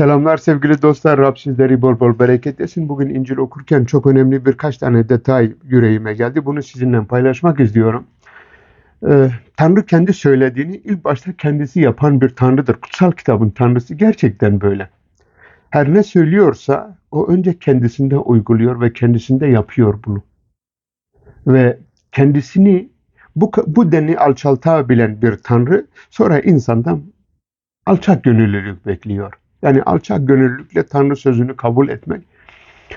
Selamlar sevgili dostlar. Rab sizleri bol bol bereket etsin. Bugün İncil okurken çok önemli birkaç tane detay yüreğime geldi. Bunu sizinle paylaşmak istiyorum. Ee, Tanrı kendi söylediğini ilk başta kendisi yapan bir Tanrıdır. Kutsal kitabın Tanrısı gerçekten böyle. Her ne söylüyorsa o önce kendisinde uyguluyor ve kendisinde yapıyor bunu. Ve kendisini bu, bu denli alçaltabilen bir Tanrı sonra insandan alçak gönüllülük bekliyor. Yani alçak gönüllülükle Tanrı sözünü kabul etmek.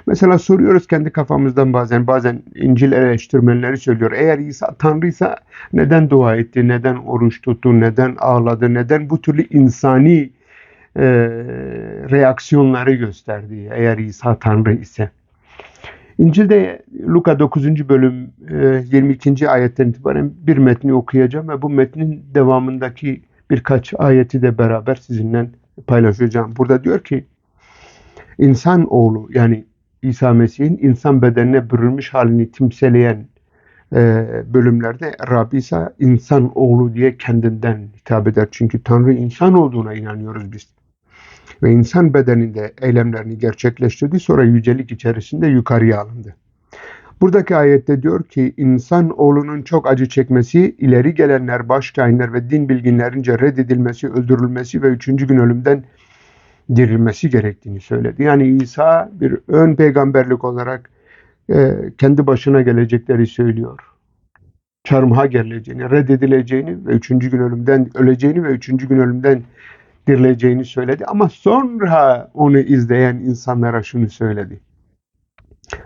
Mesela soruyoruz kendi kafamızdan bazen, bazen İncil eleştirmenleri söylüyor. Eğer İsa Tanrıysa neden dua etti, neden oruç tuttu, neden ağladı, neden bu türlü insani e, reaksiyonları gösterdi eğer İsa Tanrı ise. İncil'de Luka 9. bölüm e, 22. ayetten itibaren bir metni okuyacağım ve bu metnin devamındaki birkaç ayeti de beraber sizinle paylaşacağım. Burada diyor ki insan oğlu yani İsa Mesih'in insan bedenine bürünmüş halini timseleyen e, bölümlerde Rabbi İsa insan oğlu diye kendinden hitap eder. Çünkü Tanrı insan olduğuna inanıyoruz biz. Ve insan bedeninde eylemlerini gerçekleştirdi sonra yücelik içerisinde yukarıya alındı. Buradaki ayette diyor ki insan oğlunun çok acı çekmesi, ileri gelenler, başkainler ve din bilginlerince reddedilmesi, öldürülmesi ve üçüncü gün ölümden dirilmesi gerektiğini söyledi. Yani İsa bir ön peygamberlik olarak e, kendi başına gelecekleri söylüyor. Çarmıha geleceğini, reddedileceğini ve üçüncü gün ölümden öleceğini ve üçüncü gün ölümden dirileceğini söyledi. Ama sonra onu izleyen insanlara şunu söyledi.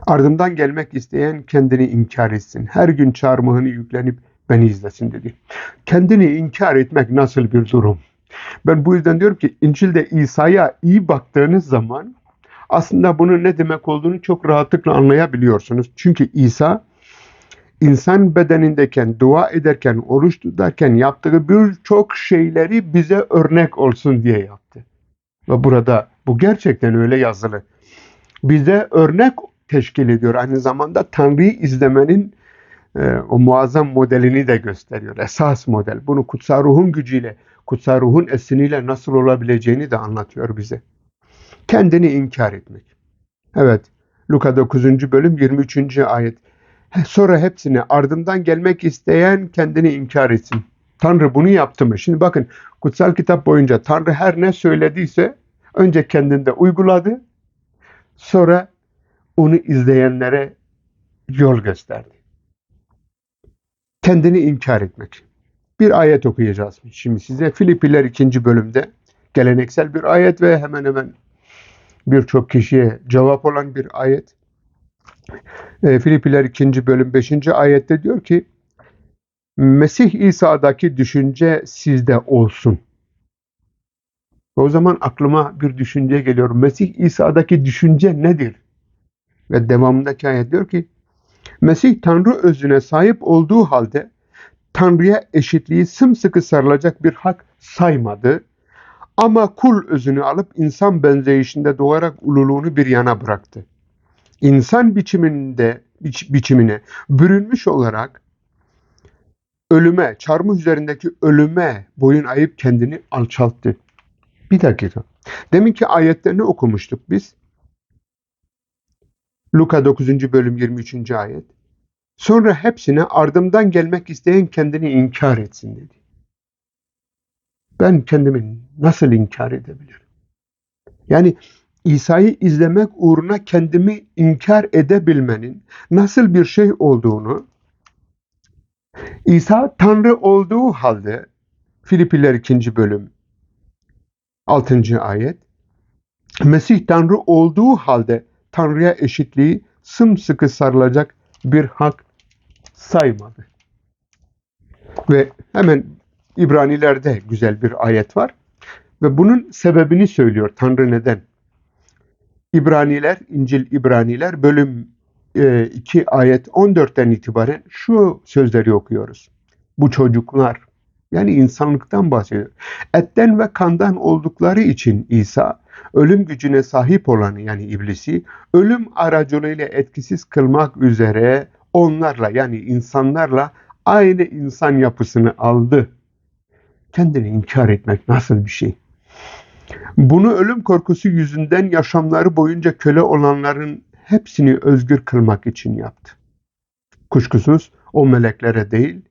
Ardımdan gelmek isteyen kendini inkar etsin. Her gün çarmıhını yüklenip beni izlesin dedi. Kendini inkar etmek nasıl bir durum? Ben bu yüzden diyorum ki İncil'de İsa'ya iyi baktığınız zaman aslında bunun ne demek olduğunu çok rahatlıkla anlayabiliyorsunuz. Çünkü İsa insan bedenindeyken, dua ederken, oruç tutarken yaptığı birçok şeyleri bize örnek olsun diye yaptı. Ve burada bu gerçekten öyle yazılı. Bize örnek teşkil ediyor. Aynı zamanda Tanrı'yı izlemenin e, o muazzam modelini de gösteriyor. Esas model. Bunu kutsal ruhun gücüyle, kutsal ruhun esiniyle nasıl olabileceğini de anlatıyor bize. Kendini inkar etmek. Evet. Luka 9. bölüm 23. ayet. Sonra hepsine ardımdan gelmek isteyen kendini inkar etsin. Tanrı bunu yaptı mı? Şimdi bakın kutsal kitap boyunca Tanrı her ne söylediyse önce kendinde uyguladı. Sonra onu izleyenlere yol gösterdi. Kendini inkar etmek. Bir ayet okuyacağız şimdi size. Filipiler 2. bölümde geleneksel bir ayet ve hemen hemen birçok kişiye cevap olan bir ayet. E, Filipiler 2. bölüm 5. ayette diyor ki Mesih İsa'daki düşünce sizde olsun. O zaman aklıma bir düşünce geliyor. Mesih İsa'daki düşünce nedir? Ve devamındaki ayet diyor ki Mesih Tanrı özüne sahip olduğu halde Tanrı'ya eşitliği sımsıkı sarılacak bir hak saymadı. Ama kul özünü alıp insan benzeyişinde doğarak ululuğunu bir yana bıraktı. İnsan biçiminde biç, biçimine bürünmüş olarak ölüme, çarmıh üzerindeki ölüme boyun ayıp kendini alçalttı. Bir dakika. Deminki ayetlerini okumuştuk biz. Luka 9. bölüm 23. ayet. Sonra hepsine ardımdan gelmek isteyen kendini inkar etsin dedi. Ben kendimi nasıl inkar edebilirim? Yani İsa'yı izlemek uğruna kendimi inkar edebilmenin nasıl bir şey olduğunu İsa Tanrı olduğu halde Filipiler 2. bölüm 6. ayet Mesih Tanrı olduğu halde Tanrı'ya eşitliği sımsıkı sarılacak bir hak saymadı. Ve hemen İbranilerde güzel bir ayet var. Ve bunun sebebini söylüyor. Tanrı neden? İbraniler, İncil İbraniler bölüm 2 e, ayet 14'ten itibaren şu sözleri okuyoruz. Bu çocuklar yani insanlıktan bahsediyor. Etten ve kandan oldukları için İsa ölüm gücüne sahip olanı yani iblisi ölüm aracılığıyla etkisiz kılmak üzere onlarla yani insanlarla aynı insan yapısını aldı. Kendini inkar etmek nasıl bir şey? Bunu ölüm korkusu yüzünden yaşamları boyunca köle olanların hepsini özgür kılmak için yaptı. Kuşkusuz o meleklere değil,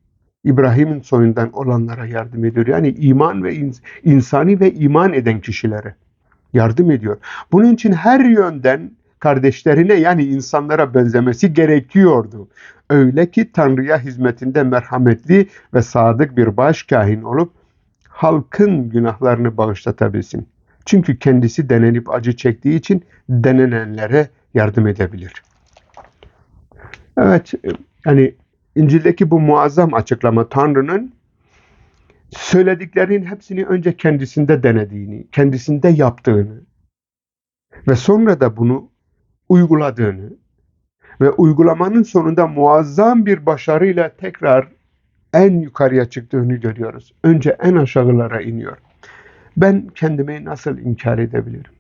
İbrahim'in soyundan olanlara yardım ediyor. Yani iman ve ins insani ve iman eden kişilere yardım ediyor. Bunun için her yönden kardeşlerine yani insanlara benzemesi gerekiyordu. Öyle ki Tanrı'ya hizmetinde merhametli ve sadık bir başkahin olup halkın günahlarını bağışlatabilsin. Çünkü kendisi denenip acı çektiği için denenenlere yardım edebilir. Evet, yani İncil'deki bu muazzam açıklama Tanrı'nın söylediklerinin hepsini önce kendisinde denediğini, kendisinde yaptığını ve sonra da bunu uyguladığını ve uygulamanın sonunda muazzam bir başarıyla tekrar en yukarıya çıktığını görüyoruz. Önce en aşağılara iniyor. Ben kendimi nasıl inkar edebilirim?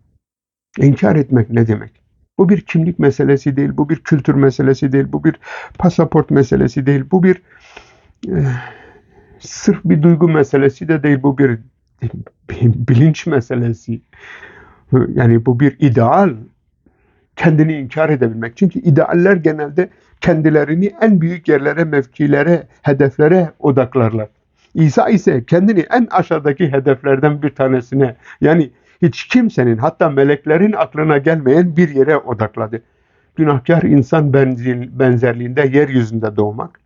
İnkar etmek ne demek? Bu bir kimlik meselesi değil, bu bir kültür meselesi değil, bu bir pasaport meselesi değil, bu bir e, sırf bir duygu meselesi de değil, bu bir bilinç meselesi. Yani bu bir ideal. Kendini inkar edebilmek. Çünkü idealler genelde kendilerini en büyük yerlere, mevkilere, hedeflere odaklarlar. İsa ise kendini en aşağıdaki hedeflerden bir tanesine yani hiç kimsenin hatta meleklerin aklına gelmeyen bir yere odakladı. Günahkar insan benzerliğinde yeryüzünde doğmak,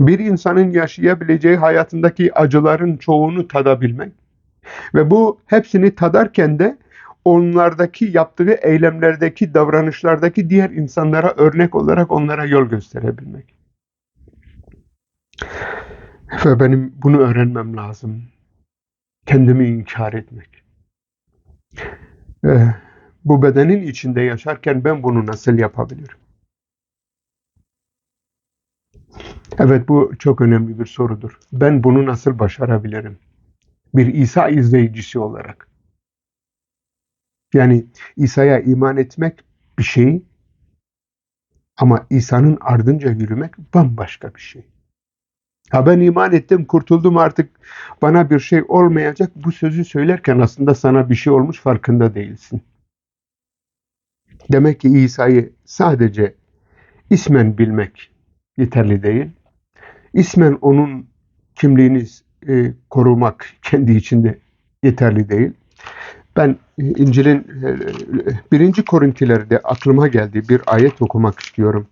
bir insanın yaşayabileceği hayatındaki acıların çoğunu tadabilmek ve bu hepsini tadarken de onlardaki yaptığı eylemlerdeki, davranışlardaki diğer insanlara örnek olarak onlara yol gösterebilmek. Ve benim bunu öğrenmem lazım. Kendimi inkar etmek. Eh, bu bedenin içinde yaşarken ben bunu nasıl yapabilirim? Evet bu çok önemli bir sorudur. Ben bunu nasıl başarabilirim? Bir İsa izleyicisi olarak. Yani İsa'ya iman etmek bir şey ama İsa'nın ardınca yürümek bambaşka bir şey. Ha ben iman ettim, kurtuldum artık bana bir şey olmayacak. Bu sözü söylerken aslında sana bir şey olmuş farkında değilsin. Demek ki İsa'yı sadece ismen bilmek yeterli değil. İsmen onun kimliğini e, korumak kendi içinde yeterli değil. Ben e, İncil'in e, birinci Korintilerde aklıma geldi bir ayet okumak istiyorum.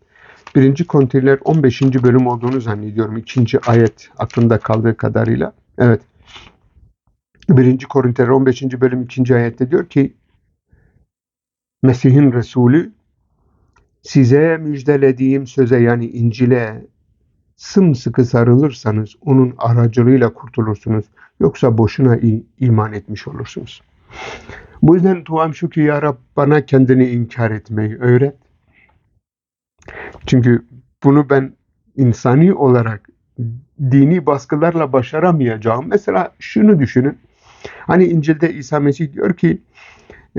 Birinci Korintiler 15. bölüm olduğunu zannediyorum. İkinci ayet aklımda kaldığı kadarıyla. Evet. Birinci Korintiler 15. bölüm ikinci ayette diyor ki Mesih'in Resulü size müjdelediğim söze yani İncil'e sımsıkı sarılırsanız onun aracılığıyla kurtulursunuz. Yoksa boşuna iman etmiş olursunuz. Bu yüzden duam şu ki Ya Rab bana kendini inkar etmeyi öğret. Çünkü bunu ben insani olarak dini baskılarla başaramayacağım. Mesela şunu düşünün. Hani İncil'de İsa Mesih diyor ki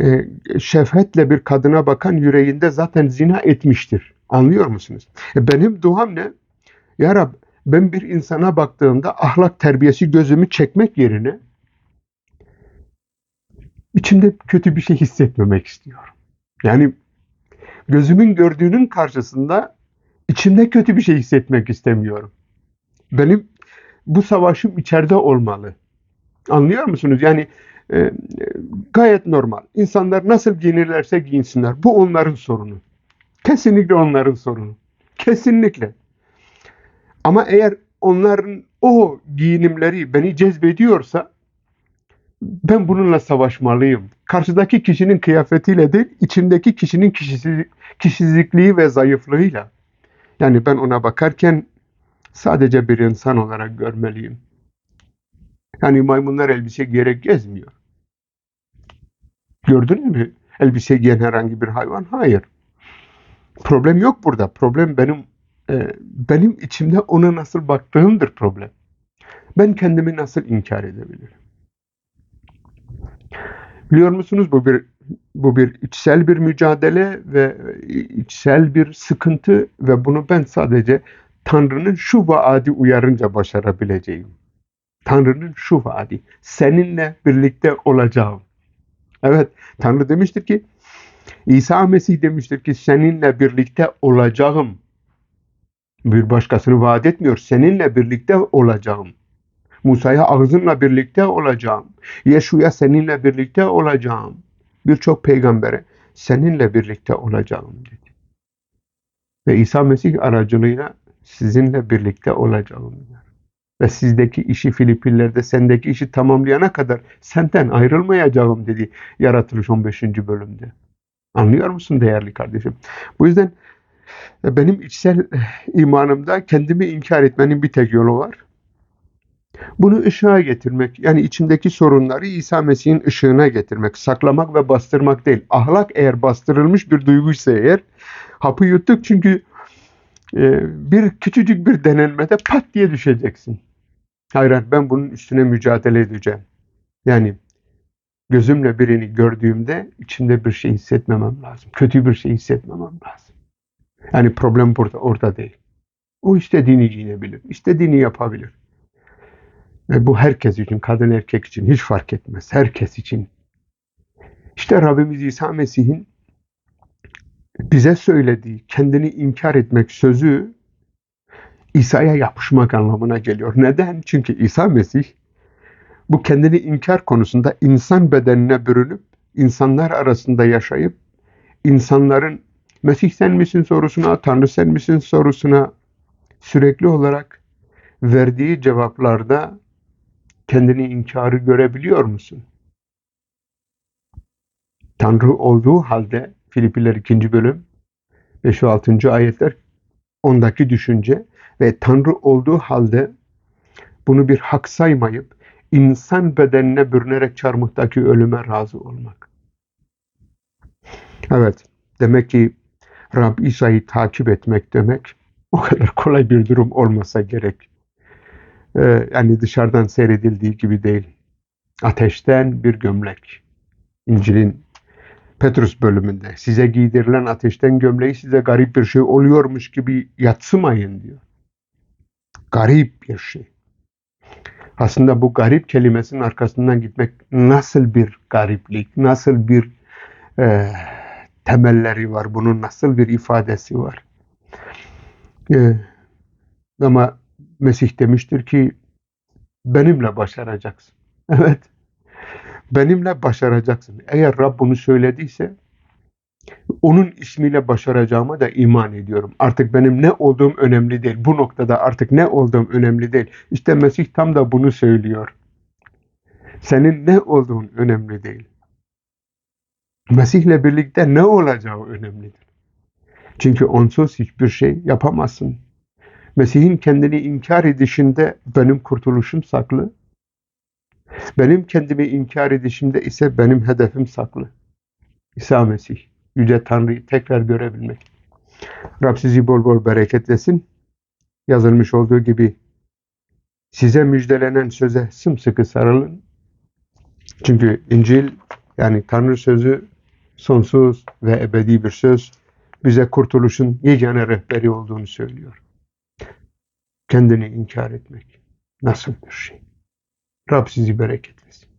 e, şefetle bir kadına bakan yüreğinde zaten zina etmiştir. Anlıyor musunuz? E benim duam ne? Ya Rab ben bir insana baktığımda ahlak terbiyesi gözümü çekmek yerine içimde kötü bir şey hissetmemek istiyorum. Yani gözümün gördüğünün karşısında içimde kötü bir şey hissetmek istemiyorum. Benim bu savaşım içeride olmalı. Anlıyor musunuz? Yani e, gayet normal. İnsanlar nasıl giyinirlerse giyinsinler. Bu onların sorunu. Kesinlikle onların sorunu. Kesinlikle. Ama eğer onların o giyinimleri beni cezbediyorsa ben bununla savaşmalıyım. Karşıdaki kişinin kıyafetiyle değil, içimdeki kişinin kişisi, kişisizlikliği ve zayıflığıyla. Yani ben ona bakarken sadece bir insan olarak görmeliyim. Yani maymunlar elbise giyerek gezmiyor. Gördün mü? Elbise giyen herhangi bir hayvan? Hayır. Problem yok burada. Problem benim benim içimde ona nasıl baktığımdır problem. Ben kendimi nasıl inkar edebilirim? Biliyor musunuz bu bir bu bir içsel bir mücadele ve içsel bir sıkıntı ve bunu ben sadece Tanrı'nın şu vaadi uyarınca başarabileceğim. Tanrı'nın şu vaadi. Seninle birlikte olacağım. Evet, Tanrı demiştir ki, İsa Mesih demiştir ki seninle birlikte olacağım. Bir başkasını vaat etmiyor. Seninle birlikte olacağım. Musa'ya ağzınla birlikte olacağım. Yeşu'ya seninle birlikte olacağım. Birçok peygambere seninle birlikte olacağım dedi. Ve İsa Mesih aracılığıyla sizinle birlikte olacağım diyor. Ve sizdeki işi Filipillerde sendeki işi tamamlayana kadar senden ayrılmayacağım dedi Yaratılış 15. bölümde. Anlıyor musun değerli kardeşim? Bu yüzden benim içsel e, imanımda kendimi inkar etmenin bir tek yolu var. Bunu ışığa getirmek, yani içindeki sorunları İsa Mesih'in ışığına getirmek, saklamak ve bastırmak değil. Ahlak eğer bastırılmış bir duyguysa eğer, hapı yuttuk çünkü e, bir küçücük bir denenmede pat diye düşeceksin. Hayır, ben bunun üstüne mücadele edeceğim. Yani gözümle birini gördüğümde içimde bir şey hissetmemem lazım. Kötü bir şey hissetmemem lazım. Yani problem burada, orada değil. O istediğini giyinebilir, istediğini yapabilir. Ve bu herkes için, kadın erkek için hiç fark etmez. Herkes için. İşte Rabbimiz İsa Mesih'in bize söylediği, kendini inkar etmek sözü İsa'ya yapışmak anlamına geliyor. Neden? Çünkü İsa Mesih bu kendini inkar konusunda insan bedenine bürünüp, insanlar arasında yaşayıp, insanların Mesih sen misin sorusuna, Tanrı sen misin sorusuna sürekli olarak verdiği cevaplarda kendini inkarı görebiliyor musun? Tanrı olduğu halde Filipiler 2. bölüm 5 ve 6. ayetler ondaki düşünce ve Tanrı olduğu halde bunu bir hak saymayıp insan bedenine bürünerek çarmıhtaki ölüme razı olmak. Evet, demek ki Rab İsa'yı takip etmek demek o kadar kolay bir durum olmasa gerek. Ee, yani dışarıdan seyredildiği gibi değil. Ateşten bir gömlek. İncil'in Petrus bölümünde size giydirilen ateşten gömleği size garip bir şey oluyormuş gibi yatsımayın diyor. Garip bir şey. Aslında bu garip kelimesinin arkasından gitmek nasıl bir gariplik, nasıl bir e, temelleri var, bunun nasıl bir ifadesi var. E, ama Mesih demiştir ki benimle başaracaksın. Evet. Benimle başaracaksın. Eğer Rab bunu söylediyse onun ismiyle başaracağıma da iman ediyorum. Artık benim ne olduğum önemli değil. Bu noktada artık ne olduğum önemli değil. İşte Mesih tam da bunu söylüyor. Senin ne olduğun önemli değil. Mesih'le birlikte ne olacağı önemlidir. Çünkü onsuz hiçbir şey yapamazsın. Mesih'in kendini inkar edişinde benim kurtuluşum saklı. Benim kendimi inkar edişimde ise benim hedefim saklı. İsa Mesih, Yüce Tanrı'yı tekrar görebilmek. Rab sizi bol bol bereketlesin. Yazılmış olduğu gibi size müjdelenen söze sımsıkı sarılın. Çünkü İncil yani Tanrı sözü sonsuz ve ebedi bir söz bize kurtuluşun yegane rehberi olduğunu söylüyor kendini inkar etmek nasıl bir şey? Rab sizi bereketlesin.